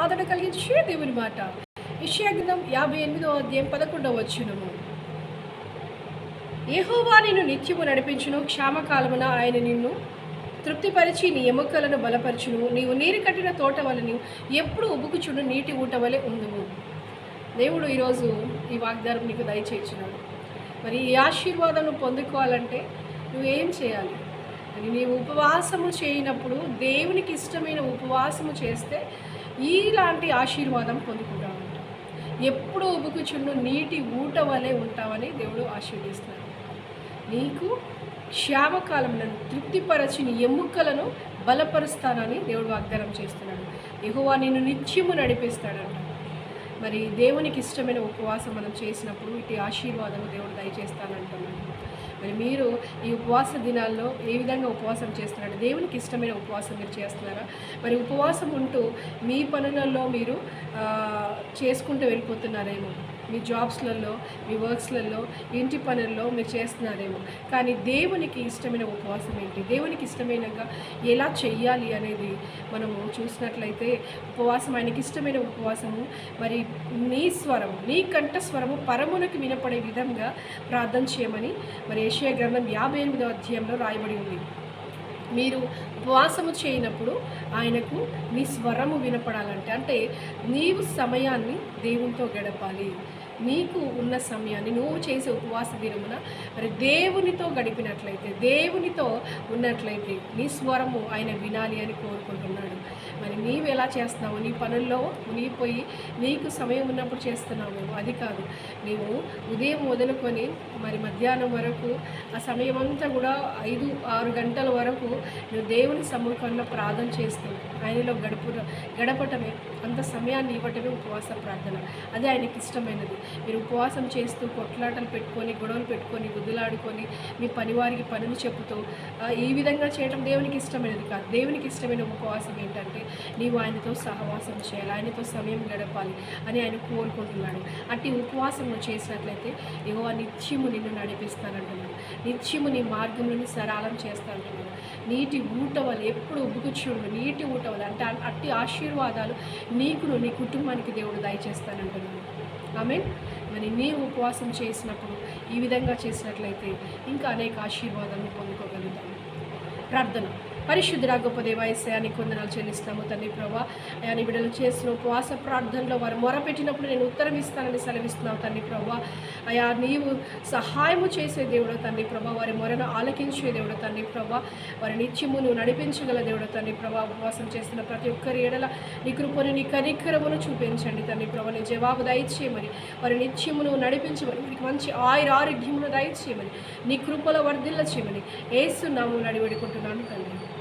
ఆదరణ కలిగించే దేవుని మాట. ఇష్యాగ్రం యాభై ఎనిమిదో అధ్యాయం పదకొండవ వచ్చినము ఏహోవా నిన్ను నిత్యము నడిపించును క్షామకాలమున ఆయన నిన్ను తృప్తిపరిచి నీ ఎముకలను బలపరచును. నీవు నీరు కట్టిన తోట వలని ఎప్పుడు ఉబుకుచుండు నీటి ఊట వలె ఉండును దేవుడు ఈరోజు ఈ వాగ్దానం నీకు దయచేసినాడు మరి ఈ ఆశీర్వాదం పొందుకోవాలంటే నువ్వేం చేయాలి? అని. నీవు ఉపవాసము చేయనప్పుడు దేవునికి ఇష్టమైన ఉపవాసము చేస్తే ఇలాంటి ఆశీర్వాదం పొందుకుంటా ఉంటావు ఎప్పుడు ఉబుకుచుండు నీటి ఊట వలె ఉంటావని దేవుడు ఆశీర్వదిస్తున్నాడు. నీకు క్షామకాలములను తృప్తిపరచిన ఎముకలను బలపరుస్తానని దేవుడు వాగ్దానం చేస్తున్నాడు. ఎగువ నిన్ను నిత్యము నడిపిస్తాడంట. మరి దేవునికి ఇష్టమైన ఉపవాసం మనం చేసినప్పుడు ఇటు ఆశీర్వాదం దేవుడు దయచేస్తానంటున్నాడు. మరి మీరు ఈ ఉపవాస దినాల్లో ఏ విధంగా ఉపవాసం చేస్తున్నాడు దేవునికి ఇష్టమైన ఉపవాసం మీరు చేస్తున్నారా? మరి ఉపవాసం ఉంటూ మీ పనులలో మీరు చేసుకుంటూ వెళ్ళిపోతున్నారేమో. మీ జాబ్స్లలో మీ వర్క్స్లలో ఇంటి పనుల్లో మీరు చేస్తున్నారేమో. కానీ దేవునికి ఇష్టమైన ఉపవాసం ఏంటి? దేవునికి ఇష్టమైనగా ఎలా చెయ్యాలి అనేది మనము చూసినట్లయితే ఉపవాసం ఆయనకి ఇష్టమైన ఉపవాసము మరి నీ స్వరము నీ కంఠ స్వరము పరమునకు వినపడే విధంగా ప్రార్థన చేయమని మరి ఏషియా గ్రంథం యాభై ఎనిమిదో అధ్యాయంలో రాయబడి ఉంది. మీరు ఉపవాసము చేయనప్పుడు ఆయనకు నీ స్వరము వినపడాలంటే అంటే నీవు సమయాన్ని దేవునితో గడపాలి. నీకు ఉన్న సమయాన్ని నువ్వు చేసే ఉపవాస దినమున మరి దేవునితో గడిపినట్లయితే దేవునితో ఉన్నట్లయితే నీ స్వరము ఆయన వినాలి అని కోరుకుంటున్నాడు. మరి నీవు ఎలా చేస్తున్నావు? నీ పనుల్లో మునిగిపోయి నీకు సమయం ఉన్నప్పుడు చేస్తున్నావు? అది కాదు. నీవు ఉదయం మొదలుకొని మరి మధ్యాహ్నం వరకు ఆ సమయం అంతా కూడా ఐదు ఆరు గంటల వరకు నువ్వు దేవుని సముఖంలో ప్రార్థన చేస్తూ ఆయనలో గడుపు గడపటమే అంత సమయాన్ని ఇవ్వటమే ఉపవాస ప్రార్థన. అది ఆయనకి ఇష్టమైనది. మీరు ఉపవాసం చేస్తూ కొట్లాటలు పెట్టుకొని గొడవలు పెట్టుకొని గుద్దులాడుకొని మీ పనివారికి పనులు చెబుతూ ఈ విధంగా చేయడం దేవునికి ఇష్టమైనది కాదు. దేవునికి ఇష్టమైన ఉపవాసం ఏంటంటే నీవు ఆయనతో సహవాసం చేయాలి ఆయనతో సమయం గడపాలి అని ఆయన కోరుకుంటున్నాడు. అట్టి ఉపవాసం చేసినట్లయితే ఏవో నిత్యము నిన్ను నడిపిస్తానంటున్నాడు. నిత్యము నీ మార్గంలోని సరళం చేస్తానంటున్నాడు నీటి ఊట వల్ల ఎప్పుడు ఉబ్బుకుచుండు నీటి ఊట వల్ల అంటే అట్టి ఆశీర్వాదాలు నీకును నీ కుటుంబానికి దేవుడు దయచేస్తానంటున్నాడు. మీన్ మరి నేను ఉపవాసం చేసినప్పుడు ఈ విధంగా చేసినట్లయితే ఇంకా అనేక ఆశీర్వాదాన్ని పొందుకోగలుగుతాము ప్రార్థన. పరిశుద్ధుడా గొప్ప దేవాయశానికి వందనాలు చెల్లిస్తాము తండ్రి ప్రభా. అయా నీ బిడ్డలు చేసిన ఉపవాస ప్రార్థనలో వారు మొరపెట్టినప్పుడు నేను ఉత్తరం ఇస్తానని సెలవిస్తున్నావు తండ్రి ప్రభా. అయా నీవు సహాయము చేసే దేవుడు తండ్రి ప్రభా. వారి మొరను ఆలకించే దేవుడు తండ్రి ప్రభా. వారి నిత్యము నువ్వు నడిపించగల దేవుడు తండ్రి ప్రభా. ఉపవాసం చేస్తున్న ప్రతి ఒక్కరి ఏడల నీ కృపను నీ కనికరమును చూపించండి తండ్రి ప్రభా. నీ జవాబు దయచేయమని వారి నిత్యము నువ్వు నడిపించమని వారికి మంచి ఆయుర ఆరోగ్యమును దయచేయమని నీ కృపలో వర్ధిల్ల చేయమని ఏసు నాము నడివడుకుంటున్నాను తండ్రి.